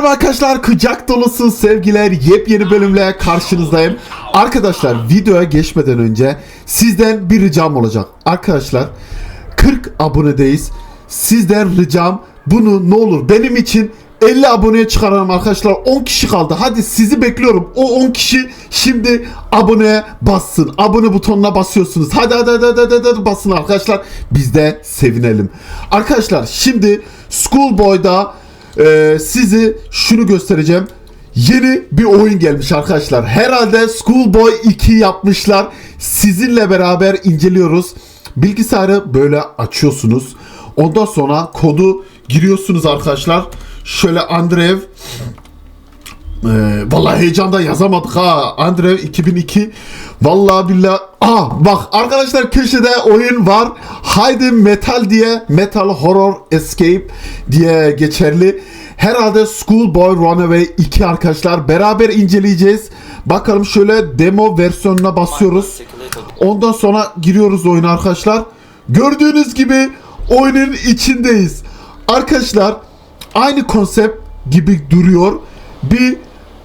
Merhaba arkadaşlar kucak dolusu sevgiler yepyeni bölümle karşınızdayım. Arkadaşlar videoya geçmeden önce sizden bir ricam olacak. Arkadaşlar 40 abonedeyiz. Sizden ricam bunu ne olur benim için 50 aboneye çıkaralım arkadaşlar. 10 kişi kaldı. Hadi sizi bekliyorum. O 10 kişi şimdi aboneye bassın. Abone butonuna basıyorsunuz. Hadi hadi hadi hadi, hadi, hadi basın arkadaşlar. Biz de sevinelim. Arkadaşlar şimdi Schoolboy'da e, sizi şunu göstereceğim. Yeni bir oyun gelmiş arkadaşlar. Herhalde Schoolboy 2 yapmışlar. Sizinle beraber inceliyoruz. Bilgisayarı böyle açıyorsunuz. Ondan sonra kodu giriyorsunuz arkadaşlar. Şöyle Andrev ee, vallahi heyecanda yazamadık ha. Andrev 2002. Vallahi billahi. Aa bak arkadaşlar köşede oyun var. Haydi Metal diye Metal Horror Escape diye geçerli. Herhalde Schoolboy Runaway 2 arkadaşlar. Beraber inceleyeceğiz. Bakalım şöyle demo versiyonuna basıyoruz. Ondan sonra giriyoruz oyuna arkadaşlar. Gördüğünüz gibi oyunun içindeyiz. Arkadaşlar aynı konsept gibi duruyor. Bir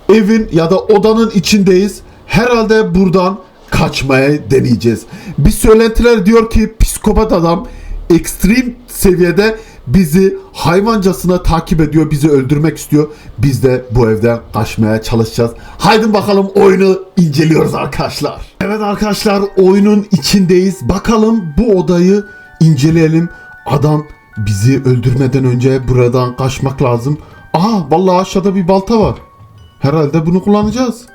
evin ya da odanın içindeyiz. Herhalde buradan kaçmaya deneyeceğiz. Bir söylentiler diyor ki psikopat adam ekstrem seviyede bizi hayvancasına takip ediyor, bizi öldürmek istiyor. Biz de bu evden kaçmaya çalışacağız. Haydi bakalım oyunu inceliyoruz arkadaşlar. Evet arkadaşlar oyunun içindeyiz. Bakalım bu odayı inceleyelim. Adam bizi öldürmeden önce buradan kaçmak lazım. Aha vallahi aşağıda bir balta var. Herhalde bunu kullanacağız.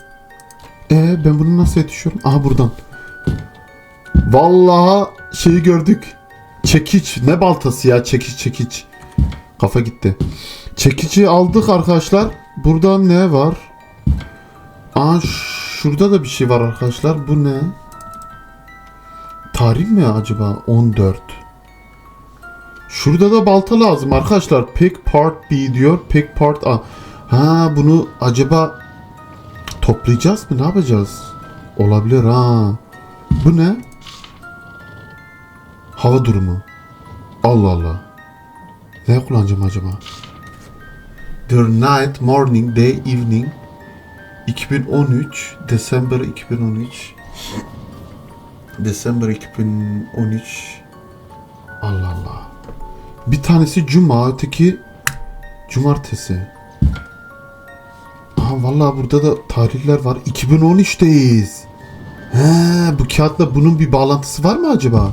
Ee ben bunu nasıl yetişiyorum? Aha buradan. Vallahi şeyi gördük. Çekiç. Ne baltası ya? Çekiç çekiç. Kafa gitti. Çekici aldık arkadaşlar. Burada ne var? Aa şurada da bir şey var arkadaşlar. Bu ne? Tarih mi acaba? 14. Şurada da balta lazım arkadaşlar. Pick part B diyor. Pick part A. Ha bunu acaba toplayacağız mı? Ne yapacağız? Olabilir ha. Bu ne? Hava durumu. Allah Allah. Ne kullanacağım acaba? The night, morning, day, evening. 2013, December 2013. December 2013. Allah Allah. Bir tanesi cuma, öteki cumartesi. Vallahi burada da tarihler var. 2013'teyiz. He, bu kağıtla bunun bir bağlantısı var mı acaba?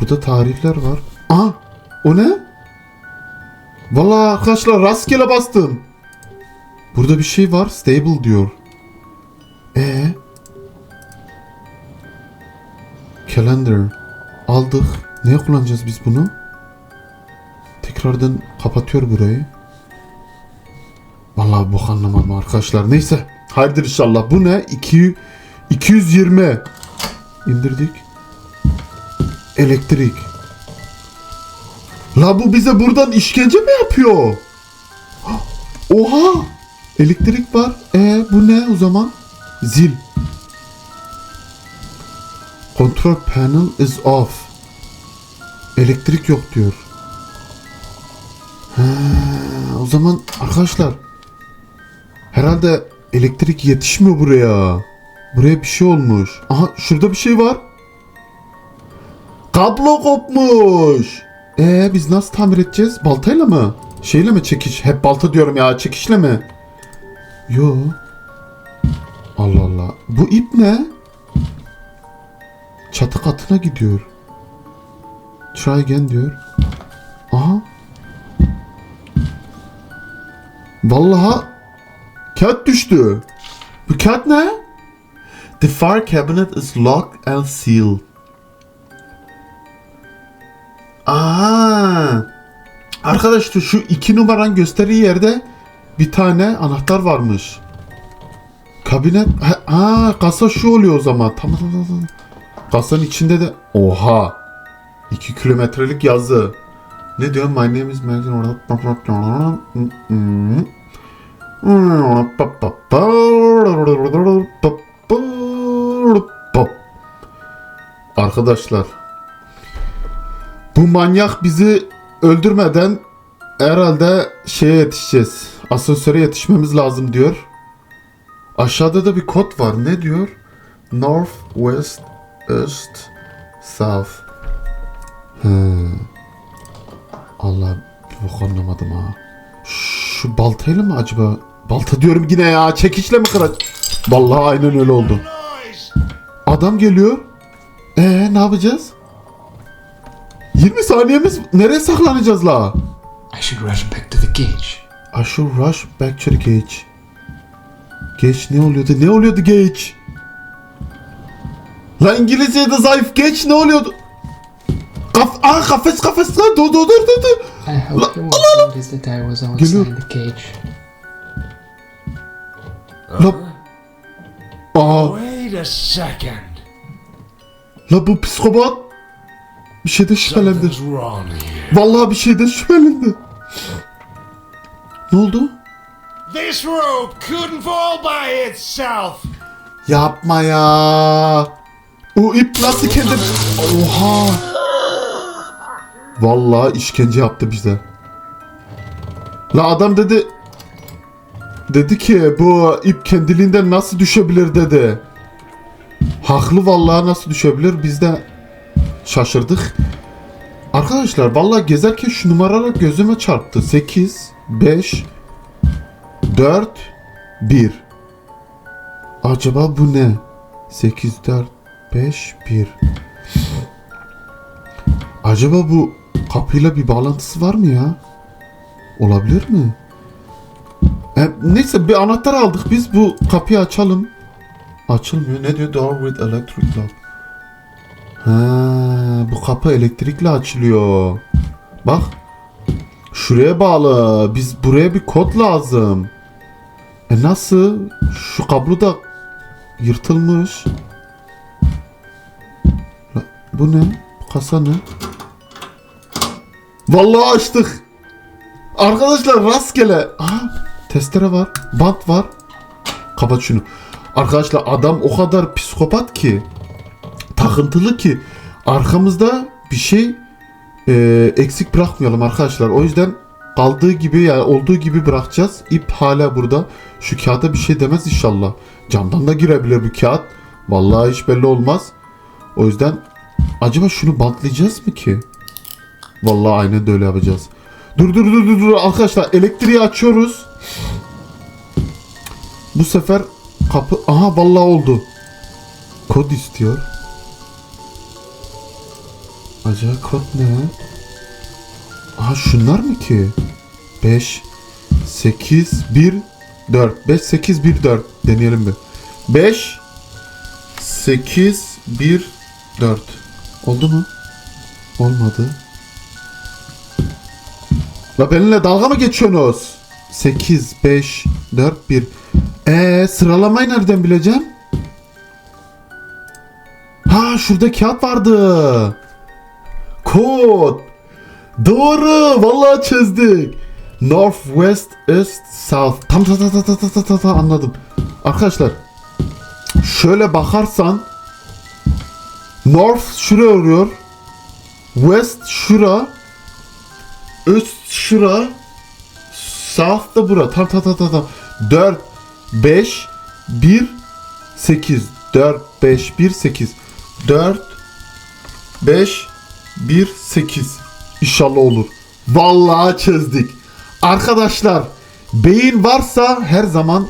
Burada tarihler var. Aha, o ne? Vallahi arkadaşlar rastgele bastım. Burada bir şey var. Stable diyor. E Calendar. Aldık. Neye kullanacağız biz bunu? Tekrardan kapatıyor burayı. Vallahi bok anlamadım arkadaşlar. Neyse. Hayırdır inşallah. Bu ne? 2 220. İndirdik. Elektrik. La bu bize buradan işkence mi yapıyor? Oha! Elektrik var. E bu ne o zaman? Zil. Control panel is off. Elektrik yok diyor. Ha, o zaman arkadaşlar herhalde elektrik yetişmiyor buraya. Buraya bir şey olmuş. Aha şurada bir şey var. Kablo kopmuş. Ee biz nasıl tamir edeceğiz? Baltayla mı? Şeyle mi çekiş? Hep balta diyorum ya. Çekişle mi? Yo. Allah Allah. Bu ip ne? Çatı katına gidiyor. Try again diyor. Aha. Vallahi kağıt düştü. Bu kağıt ne? The fire cabinet is locked and sealed. Aa. Arkadaşlar şu iki numaran gösterdiği yerde bir tane anahtar varmış. Kabinet ha, kasa şu oluyor o zaman. Tamam tamam tamam. Kasanın içinde de oha. 2 kilometrelik yazı. Ne diyor? My name is orada. Arkadaşlar bu manyak bizi öldürmeden herhalde şeye yetişeceğiz. Asansöre yetişmemiz lazım diyor. Aşağıda da bir kod var. Ne diyor? North, West, East, South. He. Allah bok anlamadım ha. Şu baltayla mı acaba? Balta diyorum yine ya. Çekiçle mi kıraç? Vallahi aynen öyle oldu. Adam geliyor. Ee ne yapacağız? 20 saniyemiz nereye saklanacağız la? I should rush back to the cage. I should rush back to the cage. Geç ne oluyordu? Ne oluyordu geç? La İngilizce'de zayıf geç ne oluyordu? Kaf Aa kafes kafes lan dur dur dur dur. I hope you won't notice that I was outside the cage. La Aa Wait a second. la bu psikopat bir şeyden şüphelendi. Vallahi bir şeyden şüphelendi. Ne oldu? This rope couldn't fall by itself. Yapma ya. O ip nasıl kendi... Oha. Vallahi işkence yaptı bize. La adam dedi... Dedi ki bu ip kendiliğinden nasıl düşebilir dedi. Haklı vallahi nasıl düşebilir biz de şaşırdık. Arkadaşlar vallahi gezerken şu numaralar gözüme çarptı. 8, 5, 4, 1. Acaba bu ne? 8, 4, 5, 1. Acaba bu kapıyla bir bağlantısı var mı ya? Olabilir mi? E, neyse bir anahtar aldık biz bu kapıyı açalım. Açılmıyor. Ne diyor? Door with electric lock. Ha, bu kapı elektrikle açılıyor. Bak. Şuraya bağlı. Biz buraya bir kod lazım. E nasıl? Şu kablo da yırtılmış. Bu ne? Bu kasa ne? Vallahi açtık. Arkadaşlar rastgele. Aha, testere var. Bant var. Kapat şunu. Arkadaşlar adam o kadar psikopat ki. Takıntılı ki. Arkamızda bir şey e, eksik bırakmayalım arkadaşlar. O yüzden kaldığı gibi yani olduğu gibi bırakacağız. İp hala burada. Şu kağıda bir şey demez inşallah. Camdan da girebilir bu kağıt. Vallahi hiç belli olmaz. O yüzden acaba şunu bantlayacağız mı ki? Vallahi aynen de öyle yapacağız. Dur dur dur dur dur arkadaşlar elektriği açıyoruz. Bu sefer kapı aha vallahi oldu. Kod istiyor. Acaba kod ne? Aha şunlar mı ki? 5 8 1 4 5 8 1 4 deneyelim bir. 5 8 1 4 Oldu mu? Olmadı. La benimle dalga mı geçiyorsunuz? 8 5 4 1 Eee sıralamayı nereden bileceğim? Ha şurada kağıt vardı. Kod. Doğru. Vallahi çözdük. North, West, East, South. Tam tam tam tam tam tam tam tam anladım. Arkadaşlar şöyle bakarsan North şuraya oluyor. West şura. East şura. South da bura. Tam tam tam tam tam. 4 5 1 8 4 5 1 8 4 5 1 8 İnşallah olur. Vallahi çözdük. Arkadaşlar beyin varsa her zaman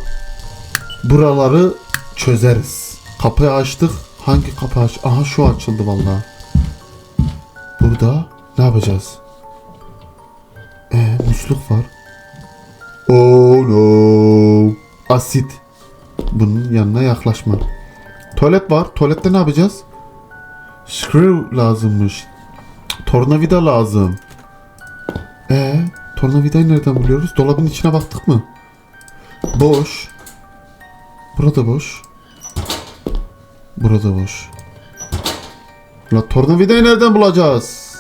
buraları çözeriz. Kapıyı açtık. Hangi kapı aç? Aha şu açıldı vallahi. Burada ne yapacağız? Ee, musluk var. Oh no. Asit. Bunun yanına yaklaşma. Tuvalet var. Tuvalette ne yapacağız? Screw lazımmış. Tornavida lazım. Ee, tornavidayı nereden buluyoruz? Dolabın içine baktık mı? Boş. Burada boş. Burada boş. La tornavidayı nereden bulacağız?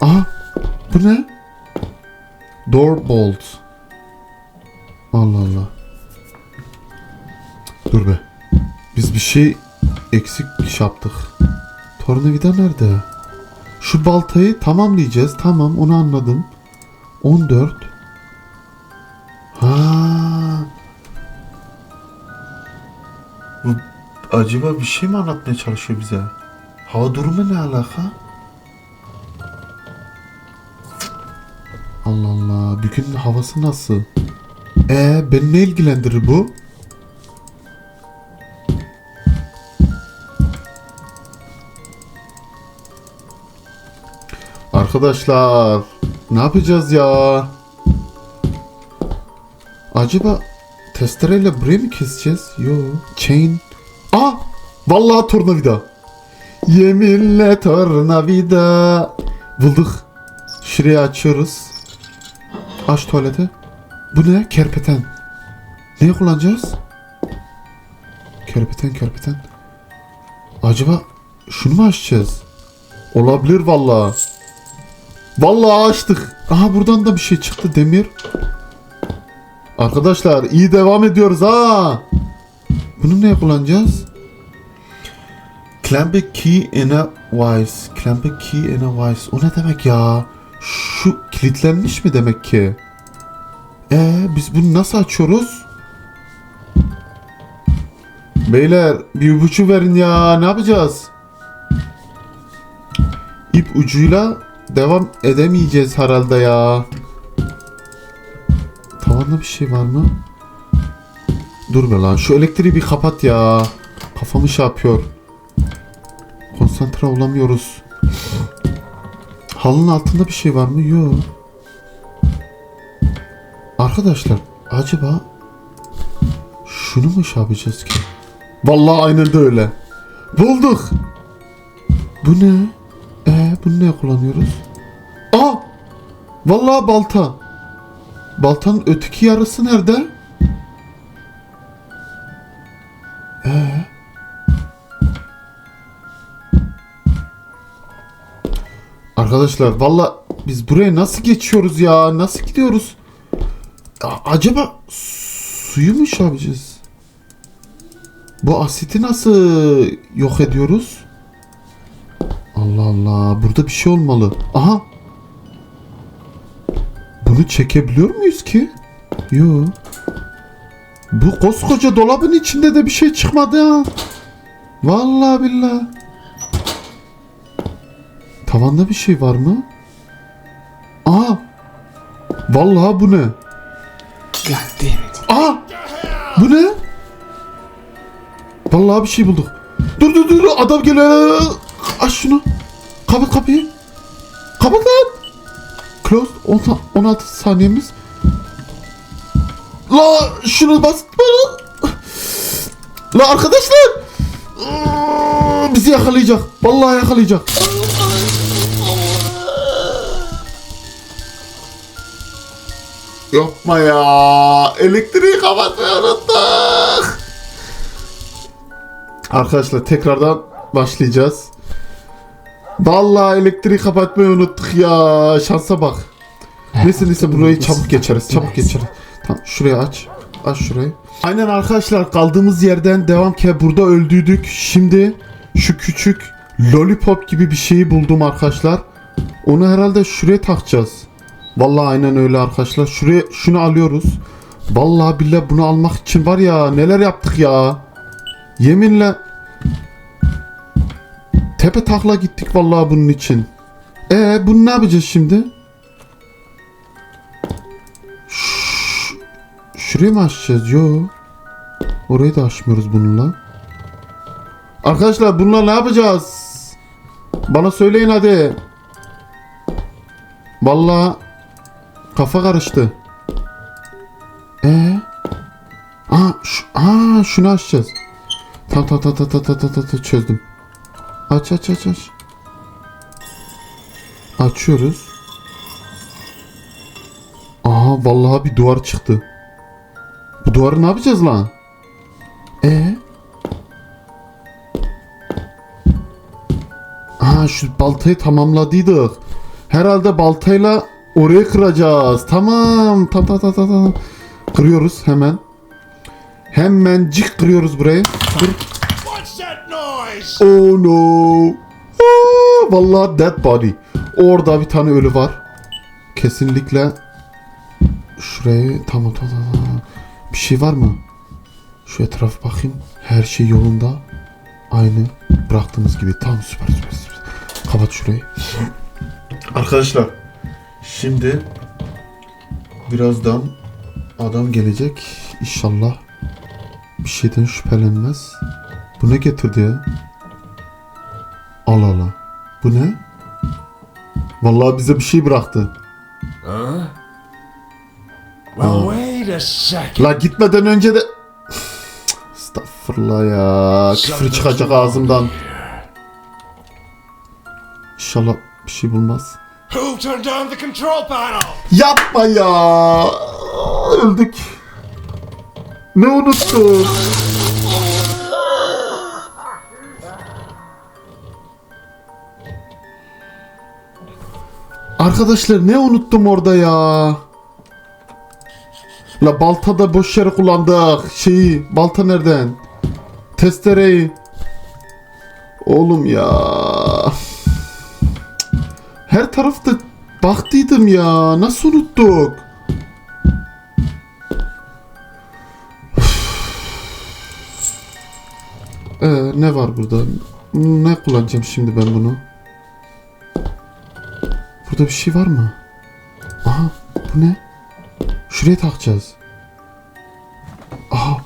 Aha. Bu ne? Door bolt. Allah Allah. Dur be. Biz bir şey eksik iş yaptık. Tornavida nerede? Şu baltayı tamamlayacağız. Tamam onu anladım. 14. Ha. Bu acaba bir şey mi anlatmaya çalışıyor bize? Hava durumu ne alaka? Allah Allah. Bir gün havası nasıl? Ee, beni ne ilgilendirir bu? Arkadaşlar ne yapacağız ya? Acaba testereyle burayı mı keseceğiz? Yo. Chain. Aa! Vallahi tornavida. Yeminle tornavida. Bulduk. Şurayı açıyoruz. Aç tuvaleti. Bu ne? Kerpeten. Neye kullanacağız? Kerpeten kerpeten. Acaba şunu mu açacağız? Olabilir vallahi. Vallahi açtık. Aha buradan da bir şey çıktı demir. Arkadaşlar iyi devam ediyoruz ha. Bunu neye kullanacağız? Clamp a key in a vise. Clamp a key in a vise. O ne demek ya? Şu kilitlenmiş mi demek ki? Ee biz bunu nasıl açıyoruz? Beyler bir ipucu verin ya. Ne yapacağız? İp ucuyla devam edemeyeceğiz herhalde ya. Tavanda bir şey var mı? Dur be lan şu elektriği bir kapat ya. Kafamı şey yapıyor. Konsantre olamıyoruz. Halının altında bir şey var mı? Yok. Arkadaşlar acaba şunu mu yapacağız ki? Vallahi aynen de öyle. Bulduk. Bu ne? Ee, bunu ne kullanıyoruz? Aa! Vallahi balta. Baltanın öteki yarısı nerede? Ee? Arkadaşlar valla biz buraya nasıl geçiyoruz ya? Nasıl gidiyoruz? Acaba suyu mu yapacağız? Bu asiti nasıl yok ediyoruz? Allah Allah. Burada bir şey olmalı. Aha. Bunu çekebiliyor muyuz ki? Yok. Bu koskoca dolabın içinde de bir şey çıkmadı ha. Vallahi billahi. Tavanda bir şey var mı? Aa. Vallahi bu ne? God damn it. Aa! Bu ne? Vallahi bir şey bulduk. Dur dur dur adam geliyor. Aç şunu. Kapat kapıyı. Kapat lan. Close. 10 16 saniyemiz. La şunu bas. La arkadaşlar. Bizi yakalayacak. Vallahi yakalayacak. Yapma ya. Elektriği kapatmayı unuttuk. Arkadaşlar tekrardan başlayacağız. Vallahi elektriği kapatmayı unuttuk ya. Şansa bak. Neyse neyse burayı çabuk geçeriz. Çabuk geçeriz. Tamam şurayı aç. Aç şurayı. Aynen arkadaşlar kaldığımız yerden devam ki burada öldüydük. Şimdi şu küçük lollipop gibi bir şeyi buldum arkadaşlar. Onu herhalde şuraya takacağız. Vallahi aynen öyle arkadaşlar. Şuraya şunu alıyoruz. Vallahi billahi bunu almak için var ya neler yaptık ya. Yeminle tepe takla gittik vallahi bunun için. E bunu ne yapacağız şimdi? Ş- Şurayı mı açacağız? Yo. Orayı da açmıyoruz bununla. Arkadaşlar bununla ne yapacağız? Bana söyleyin hadi. Vallahi kafa karıştı. E Aa, şu, aa şunu açacağız. Tamam tamam tamam tamam tamam tamam tamam çözdüm. Aç aç aç aç. Açıyoruz. Aha vallahi bir duvar çıktı. Bu duvarı ne yapacağız lan? E Aha şu baltayı tamamladıydık. Herhalde baltayla oraya kıracağız. Tamam. Tamam tamam tamam tamam. Kırıyoruz hemen. Hemen cik kırıyoruz burayı. Dur. What's that noise? Oh no. Aa, vallahi dead body. Orada bir tane ölü var. Kesinlikle şurayı tamam tamam tamam. Bir şey var mı? Şu etraf bakayım. Her şey yolunda. Aynı bıraktığımız gibi. Tamam süper süper süper. Kapat şurayı. Arkadaşlar şimdi birazdan adam gelecek. İnşallah bir şeyden şüphelenmez. Bu ne getirdi ya? Allah Allah. Bu ne? Vallahi bize bir şey bıraktı. Huh? Well, wait a second. La gitmeden önce de... Estağfurullah ya. Küfür çıkacak ağzımdan. İnşallah bir şey bulmaz. Who turned on the control panel? Yapma ya. Öldük. Ne unuttum? Arkadaşlar ne unuttum orada ya? La balta da boş yere kullandık. Şeyi, balta nereden? Testereyi. Oğlum ya. Her tarafta baktıydım ya. Nasıl unuttuk? Ee, ne var burada? Ne kullanacağım şimdi ben bunu? Burada bir şey var mı? Aha bu ne? Şuraya takacağız. Aha.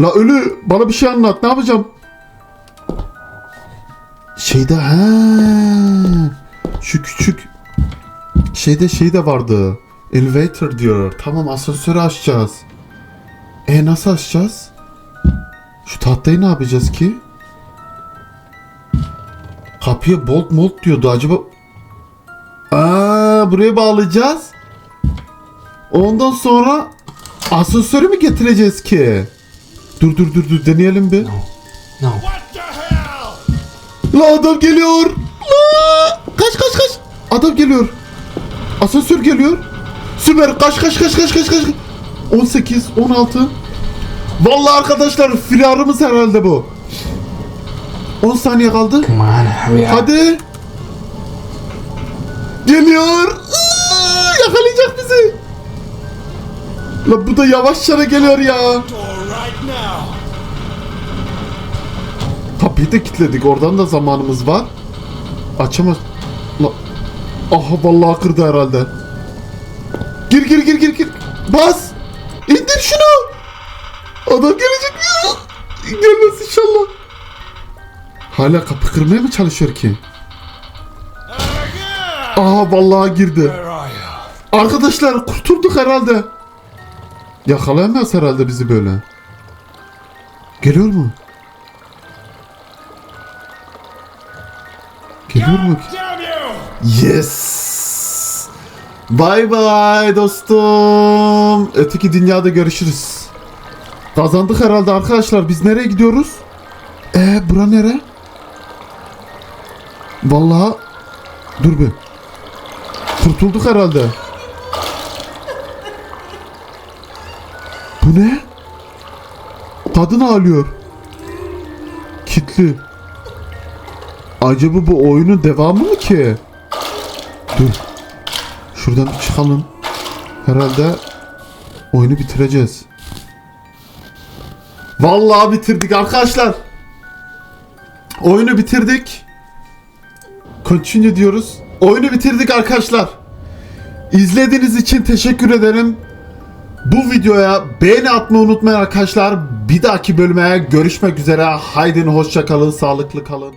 La ölü bana bir şey anlat ne yapacağım? Şeyde ha şu küçük şeyde şey de vardı. Elevator diyor. Tamam asansörü açacağız. E nasıl açacağız? Şu tahtayı ne yapacağız ki? Kapıya bolt molt diyordu acaba. Aa buraya bağlayacağız. Ondan sonra asansörü mü getireceğiz ki? Dur dur dur dur deneyelim bir. No. Hell? La adam geliyor. La! Kaç kaç kaç. Adam geliyor. Asansör geliyor. Süper kaç kaç kaç kaç kaç kaç. 18 16. Vallahi arkadaşlar firarımız herhalde bu. 10 saniye kaldı. Come on, hurry up. Hadi. Geliyor. Aa, yakalayacak bizi. La bu da yavaşça geliyor ya. Kapıyı da kilitledik. Oradan da zamanımız var. Açamaz. Aha vallahi kırdı herhalde. Gir gir gir gir gir. Bas. İndir şunu. Adam gelecek ya. Gelmez inşallah. Hala kapı kırmaya mı çalışıyor ki? Aha vallahi girdi. Arkadaşlar kurtulduk herhalde. Yakalayamaz herhalde bizi böyle. Geliyor mu? Damn you! Yes. Bye bye dostum. Öteki dünyada görüşürüz. Kazandık herhalde arkadaşlar. Biz nereye gidiyoruz? Ee bura nere? Vallahi dur bir. Kurtulduk herhalde. Bu ne? Kadın ağlıyor. Kitli. Acaba bu oyunun devamı mı ki? Dur. Şuradan çıkalım. Herhalde oyunu bitireceğiz. Vallahi bitirdik arkadaşlar. Oyunu bitirdik. Continue diyoruz. Oyunu bitirdik arkadaşlar. İzlediğiniz için teşekkür ederim. Bu videoya beğeni atmayı unutmayın arkadaşlar. Bir dahaki bölüme görüşmek üzere. Haydi hoşça kalın, sağlıklı kalın.